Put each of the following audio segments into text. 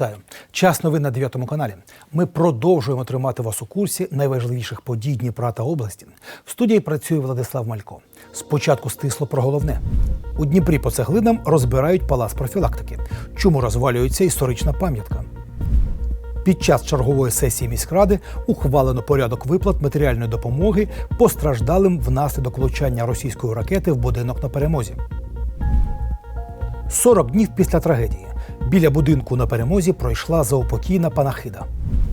Вітаю! Час новин на 9 каналі. Ми продовжуємо тримати вас у курсі найважливіших подій Дніпра та області. В студії працює Владислав Малько. Спочатку стисло про головне. У Дніпрі по цеглинам розбирають палац профілактики. Чому розвалюється історична пам'ятка? Під час чергової сесії міськради ухвалено порядок виплат матеріальної допомоги постраждалим внаслідок влучання російської ракети в будинок на перемозі. 40 днів після трагедії біля будинку на перемозі пройшла заупокійна панахида.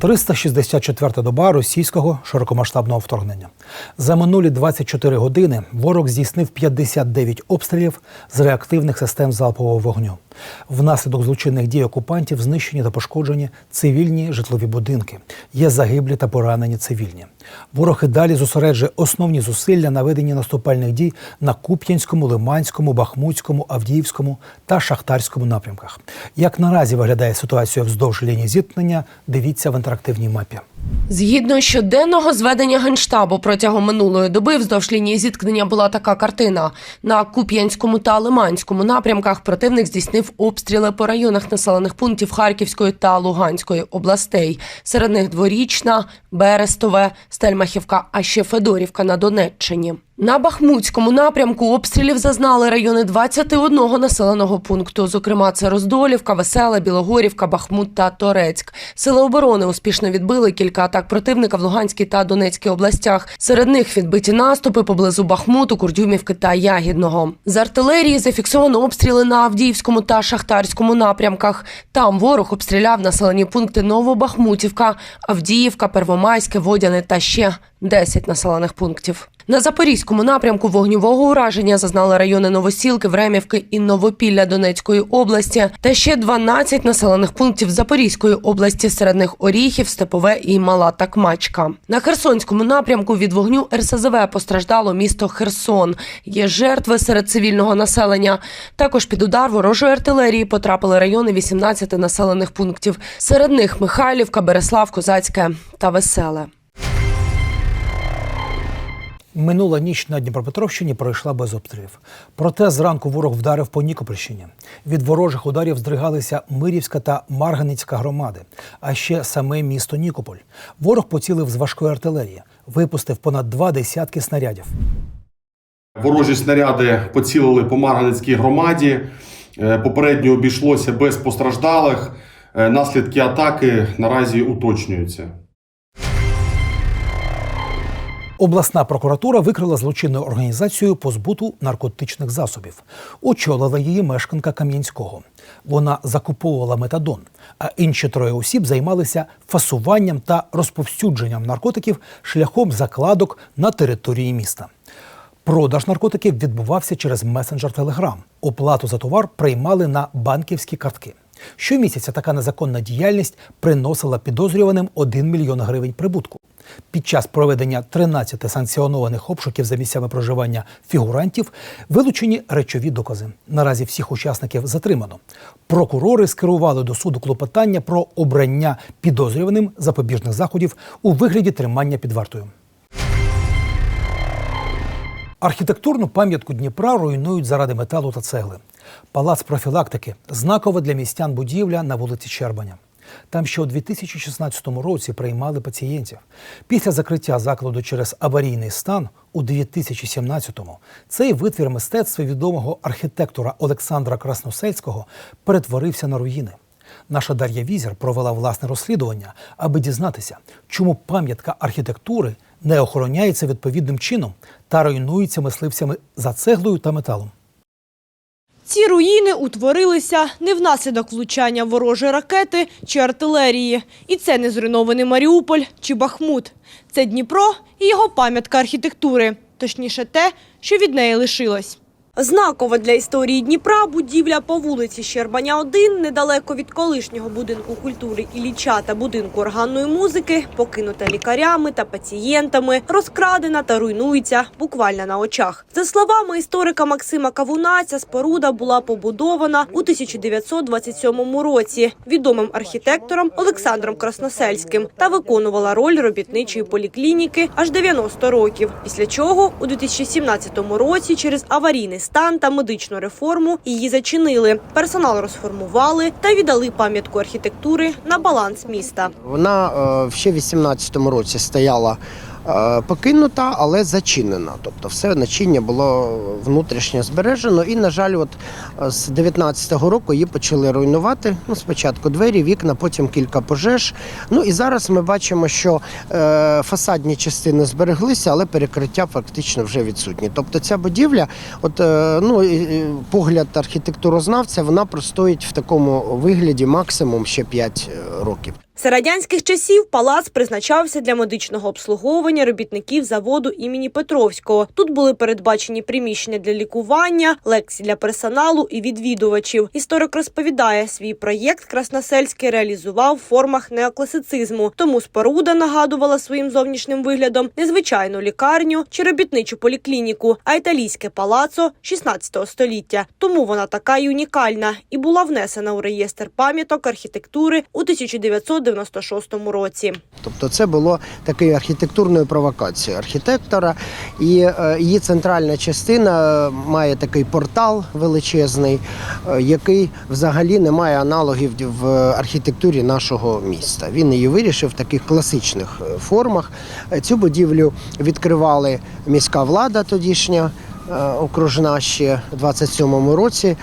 364-та доба російського широкомасштабного вторгнення. За минулі 24 години ворог здійснив 59 обстрілів з реактивних систем залпового вогню. Внаслідок злочинних дій окупантів знищені та пошкоджені цивільні житлові будинки. Є загиблі та поранені цивільні. Ворог і далі зосереджує основні зусилля на веденні наступальних дій на Куп'янському, Лиманському, Бахмутському, Авдіївському та Шахтарському напрямках. Як наразі виглядає ситуація вздовж лінії зіткнення, дивіться в інтерактивній мапі. Згідно щоденного зведення генштабу протягом минулої доби вздовж лінії зіткнення була така картина. На Куп'янському та Лиманському напрямках противник здійснив обстріли по районах населених пунктів Харківської та Луганської областей. Серед них Дворічна, Берестове, Стельмахівка, а ще Федорівка на Донеччині. На Бахмутському напрямку обстрілів зазнали райони 21 населеного пункту. Зокрема, це Роздолівка, Весела, Білогорівка, Бахмут та Торецьк. Сили оборони успішно відбили кілька атак противника в Луганській та Донецькій областях. Серед них відбиті наступи поблизу Бахмуту, Курдюмівки та Ягідного. З артилерії зафіксовано обстріли на Авдіївському та Шахтарському напрямках. Там ворог обстріляв населені пункти Новобахмутівка, Авдіївка, Первомайське, Водяне та ще 10 населених пунктів. На Запорізькому напрямку вогневого ураження зазнали райони Новосілки, Времівки і Новопілля Донецької області та ще 12 населених пунктів Запорізької області, серед них Оріхів, Степове і Мала Такмачка. На Херсонському напрямку від вогню РСЗВ постраждало місто Херсон. Є жертви серед цивільного населення. Також під удар ворожої артилерії потрапили райони 18 населених пунктів. Серед них Михайлівка, Береслав, Козацьке та Веселе. Минула ніч на Дніпропетровщині пройшла без обстрілів. Проте зранку ворог вдарив по Нікопольщині. Від ворожих ударів здригалися Мирівська та Марганицька громади, а ще саме місто Нікополь. Ворог поцілив з важкої артилерії, випустив понад два десятки снарядів. Ворожі снаряди поцілили по Марганецькій громаді. Е, Попередньо обійшлося без постраждалих. Е, Наслідки атаки наразі уточнюються. Обласна прокуратура викрила злочинну організацію по збуту наркотичних засобів. Очолила її мешканка Кам'янського. Вона закуповувала метадон, а інші троє осіб займалися фасуванням та розповсюдженням наркотиків шляхом закладок на території міста. Продаж наркотиків відбувався через месенджер Telegram. Оплату за товар приймали на банківські картки. Щомісяця така незаконна діяльність приносила підозрюваним 1 мільйон гривень прибутку. Під час проведення 13 санкціонованих обшуків за місцями проживання фігурантів вилучені речові докази. Наразі всіх учасників затримано. Прокурори скерували до суду клопотання про обрання підозрюваним запобіжних заходів у вигляді тримання під вартою. Архітектурну пам'ятку Дніпра руйнують заради металу та цегли. Палац профілактики знакова для містян будівля на вулиці Щербаня. Там ще у 2016 році приймали пацієнтів. Після закриття закладу через аварійний стан у 2017-му цей витвір мистецтва відомого архітектора Олександра Красносельського перетворився на руїни. Наша Дар'я Візер провела власне розслідування, аби дізнатися, чому пам'ятка архітектури не охороняється відповідним чином та руйнується мисливцями за цеглою та металом. Ці руїни утворилися не внаслідок влучання ворожої ракети чи артилерії. І це не зруйнований Маріуполь чи Бахмут. Це Дніпро і його пам'ятка архітектури. Точніше те, що від неї лишилось. Знакова для історії Дніпра будівля по вулиці Щербаня 1, недалеко від колишнього будинку культури Ілліча та будинку органної музики, покинута лікарями та пацієнтами, розкрадена та руйнується буквально на очах. За словами історика Максима Кавуна, ця споруда була побудована у 1927 році відомим архітектором Олександром Красносельським та виконувала роль робітничої поліклініки аж 90 років. Після чого у 2017 році через аварійний стан та медичну реформу, її зачинили. Персонал розформували та віддали пам'ятку архітектури на баланс міста. Вона е, ще в 18-му році стояла покинута, але зачинена. Тобто все начиння було внутрішньо збережено. І, на жаль, от е, з 19-го року її почали руйнувати. Ну, спочатку двері, вікна, потім кілька пожеж. Ну і зараз ми бачимо, що е, фасадні частини збереглися, але перекриття фактично вже відсутні. Тобто ця будівля, от е, ну погляд архітектурознавця, вона простоїть в такому вигляді максимум ще 5 років. За радянських часів палац призначався для медичного обслуговування робітників заводу імені Петровського. Тут були передбачені приміщення для лікування, лекції для персоналу і відвідувачів. Історик розповідає, свій проєкт Красносельський реалізував в формах неокласицизму. Тому споруда нагадувала своїм зовнішнім виглядом незвичайну лікарню чи робітничу поліклініку, а італійське палацо 16 століття. Тому вона така й унікальна і була внесена у реєстр пам'яток архітектури у 1996 році. Тобто це було такою архітектурною провокацією архітектора, і е, її центральна частина має такий портал величезний, е, який взагалі не має аналогів в архітектурі нашого міста. Він її вирішив в таких класичних е, формах. Е, Цю будівлю відкривали міська влада тодішня. е, Окружна ще в 27-му році.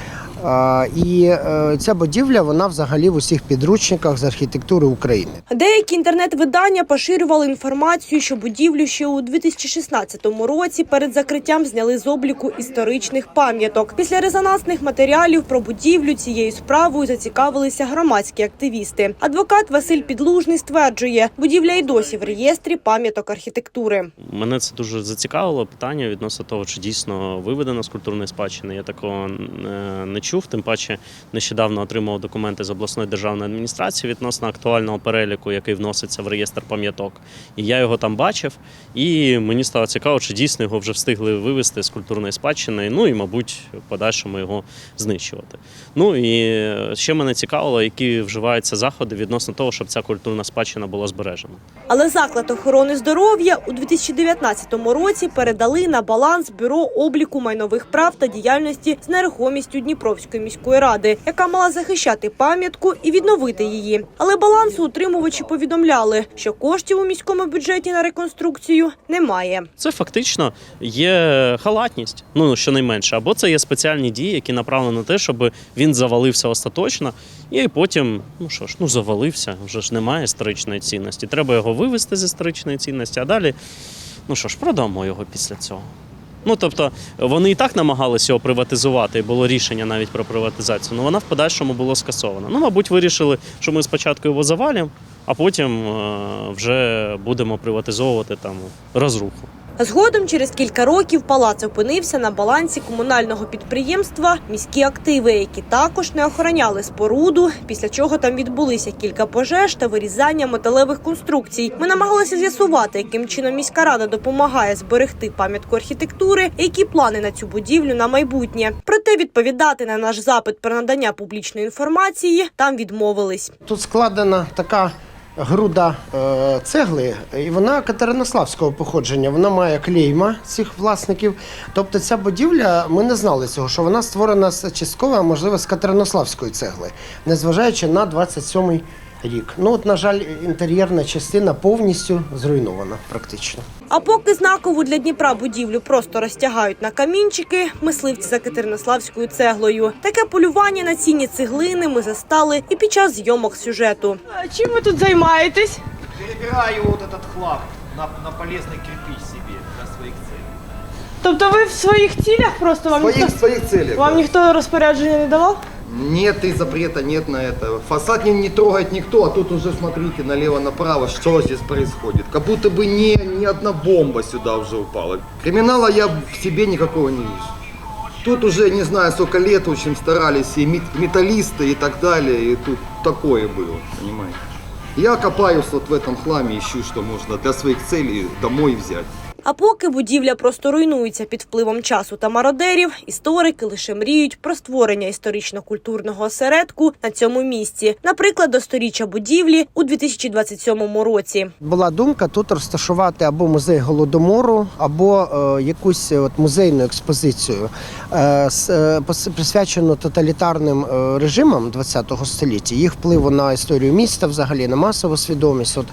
І е, ця будівля вона взагалі в усіх підручниках з архітектури України. Деякі інтернет-видання поширювали інформацію, що будівлю ще у 2016 році перед закриттям зняли з обліку історичних пам'яток. Після резонансних матеріалів про будівлю цією справою зацікавилися громадські активісти. Адвокат Василь Підлужний стверджує, будівля й досі в реєстрі пам'яток архітектури. Мене це дуже зацікавило питання відносно того, чи дійсно виведено з культурної спадщини. Я такого е, не чув. Тим паче нещодавно отримав документи з обласної державної адміністрації відносно актуального переліку, який вноситься в реєстр пам'яток. І я його там бачив. І мені стало цікаво, чи дійсно його вже встигли вивезти з культурної спадщини. Ну і, мабуть, в подальшому його знищувати. Ну і е, ще мене цікавило, які вживаються заходи відносно того, щоб ця культурна спадщина була збережена. Але заклад охорони здоров'я у 2019 році передали на баланс бюро обліку майнових прав та діяльності з нерухомістю Дніпровської міської ради, яка мала захищати пам'ятку і відновити її. Але балансу утримувачі повідомляли, що коштів у міському бюджеті на реконструкцію немає. Це фактично є халатність, ну щонайменше, або це є спеціальні дії, які направлені на те, щоб він завалився остаточно, і потім, ну що ж, ну завалився, вже ж немає історичної цінності. Треба його вивести з історичної цінності, а далі, ну що ж, продамо його після цього. Ну тобто вони і так намагалися його приватизувати, і було рішення навіть про приватизацію. але вона в подальшому була скасована. Ну, мабуть, вирішили, що ми спочатку його завалимо, а потім е, вже будемо приватизовувати там розруху. Згодом, через кілька років, палац опинився на балансі комунального підприємства міські активи, які також не охороняли споруду. Після чого там відбулися кілька пожеж та вирізання металевих конструкцій. Ми намагалися з'ясувати, яким чином міська рада допомагає зберегти пам'ятку архітектури, які плани на цю будівлю на майбутнє. Проте відповідати на наш запит про надання публічної інформації там відмовились. Тут складена така груда е, цегли, і вона катеринославського походження. Вона має клейма цих власників. Тобто ця будівля, ми не знали цього, що вона створена з частково, а можливо, з катеринославської цегли, незважаючи на 27-й рік. Ну от, на жаль, інтер'єрна частина повністю зруйнована практично. А поки знакову для Дніпра будівлю просто розтягають на камінчики, мисливці за Катеринославською цеглою. Таке полювання на цінні цеглини ми застали і під час зйомок сюжету. Чим ви тут займаєтесь? Перебираю вот этот хлам на, на полезный кирпич себе для своих целей. Тобто ви в своїх цілях просто вам Своих, своих целей. вам да. ніхто розпорядження не давав? Нет и запрета нет на это. Фасад не, не трогает никто, а тут уже смотрите налево-направо, что здесь происходит. Как будто бы не, ни одна бомба сюда уже упала. Криминала я в себе никакого не вижу. Тут уже не знаю сколько лет очень старались и мет- металлисты и так далее, и тут такое было, понимаете. Я копаюсь вот в этом хламе, ищу, что можно для своих целей домой взять. А поки будівля просто руйнується під впливом часу та мародерів, історики лише мріють про створення історично-культурного осередку на цьому місці, наприклад, до сторіччя будівлі у 2027 році. Була думка тут розташувати або музей голодомору, або е, якусь е, от музейну експозицію, е, е, присвячену тоталітарним е, режимам ХХ століття, їх впливу на історію міста, взагалі на масову свідомість. От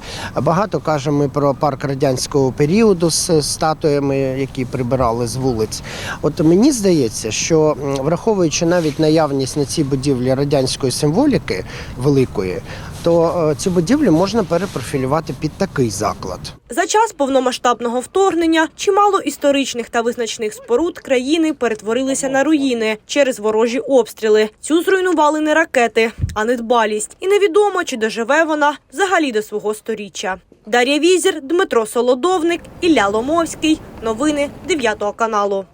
багато кажемо ми про парк радянського періоду з статуями, які прибирали з вулиць. От мені здається, що враховуючи навіть наявність на цій будівлі радянської символіки великої, то е, цю будівлю можна перепрофілювати під такий заклад. За час повномасштабного вторгнення чимало історичних та визначних споруд країни перетворилися на руїни через ворожі обстріли. Цю зруйнували не ракети, а недбалість. І невідомо, чи доживе вона взагалі до свого сторіччя. Дар'я Візір, Дмитро Солодовник, Ілля Ломовський. Новини 9 каналу.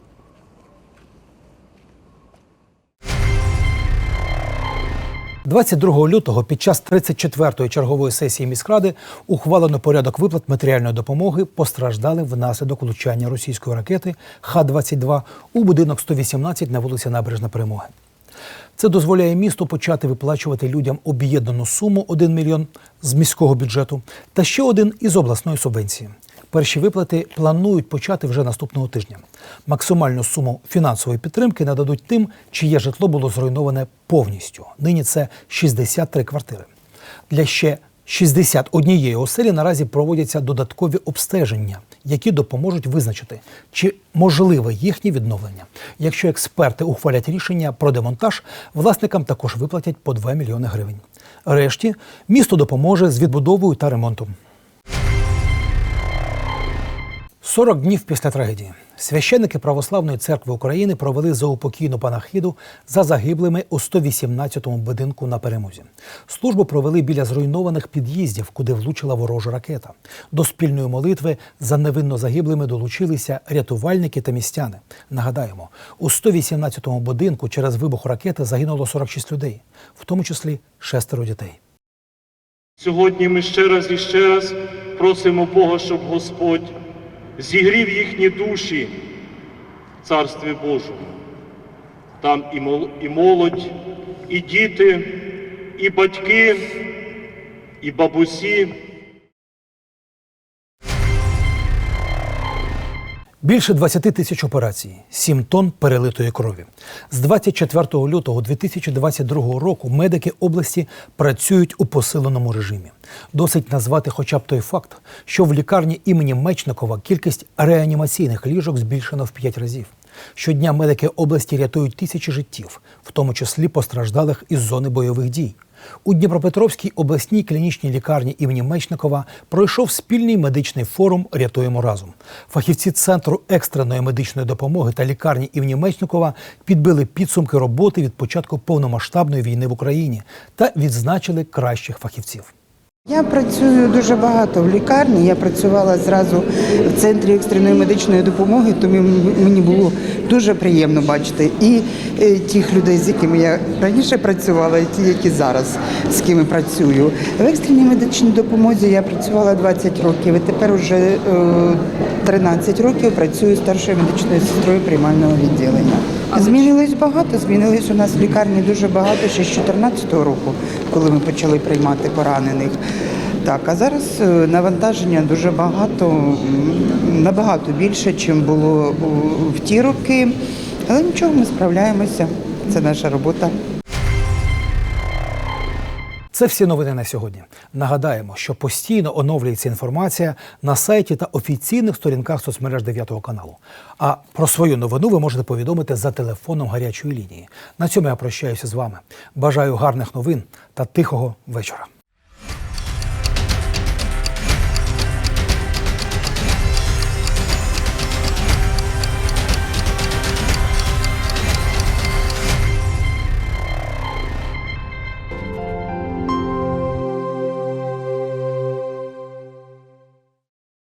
– 22 лютого під час 34-ї чергової сесії міськради ухвалено порядок виплат матеріальної допомоги постраждалим внаслідок влучання російської ракети Х-22 у будинок 118 на вулиці Набережна Перемоги. Це дозволяє місту почати виплачувати людям об'єднану суму 1 мільйон з міського бюджету та ще один із обласної субвенції. Перші виплати планують почати вже наступного тижня. Максимальну суму фінансової підтримки нададуть тим, чиє житло було зруйноване повністю. Нині це 63 квартири. Для ще 61 оселі наразі проводяться додаткові обстеження, які допоможуть визначити, чи можливе їхнє відновлення. Якщо експерти ухвалять рішення про демонтаж, власникам також виплатять по 2 мільйони гривень. Решті місто допоможе з відбудовою та ремонтом. 40 днів після трагедії священники Православної церкви України провели заупокійну панахиду за загиблими у 118-му будинку на перемозі. Службу провели біля зруйнованих під'їздів, куди влучила ворожа ракета. До спільної молитви за невинно загиблими долучилися рятувальники та містяни. Нагадаємо, у 118-му будинку через вибух ракети загинуло 46 людей, в тому числі шестеро дітей. Сьогодні ми ще раз і ще раз просимо Бога, щоб Господь зігрів їхні душі в Царстві Божому. Там і мол- і молодь, і діти, і батьки, і бабусі. Більше 20 тисяч операцій, 7 тонн перелитої крові. З 24 лютого 2022 року медики області працюють у посиленому режимі. Досить назвати хоча б той факт, що в лікарні імені Мечникова кількість реанімаційних ліжок збільшено в 5 разів. Щодня медики області рятують тисячі життів, в тому числі постраждалих із зони бойових дій. У Дніпропетровській обласній клінічній лікарні імені Мечникова пройшов спільний медичний форум Рятуємо разом. Фахівці центру екстреної медичної допомоги та лікарні імені Мечникова підбили підсумки роботи від початку повномасштабної війни в Україні та відзначили кращих фахівців. Я працюю дуже багато в лікарні. Я працювала зразу в центрі екстреної медичної допомоги, тому мені було дуже приємно бачити і е, тих людей, з якими я раніше працювала, і ті, які зараз з ким працюю. В екстреній медичній допомозі я працювала 20 років, і тепер уже е, 13 років працюю старшою медичною сестрою приймального відділення. Змінилось багато, змінилось у нас в лікарні дуже багато ще з 2014 року, коли ми почали приймати поранених. Так, а зараз е, навантаження дуже багато, набагато більше, ніж було в ті роки. Але нічого, ми справляємося. Це наша робота. Це всі новини на сьогодні. Нагадаємо, що постійно оновлюється інформація на сайті та офіційних сторінках соцмереж 9 каналу. А про свою новину ви можете повідомити за телефоном гарячої лінії. На цьому я прощаюся з вами. Бажаю гарних новин та тихого вечора.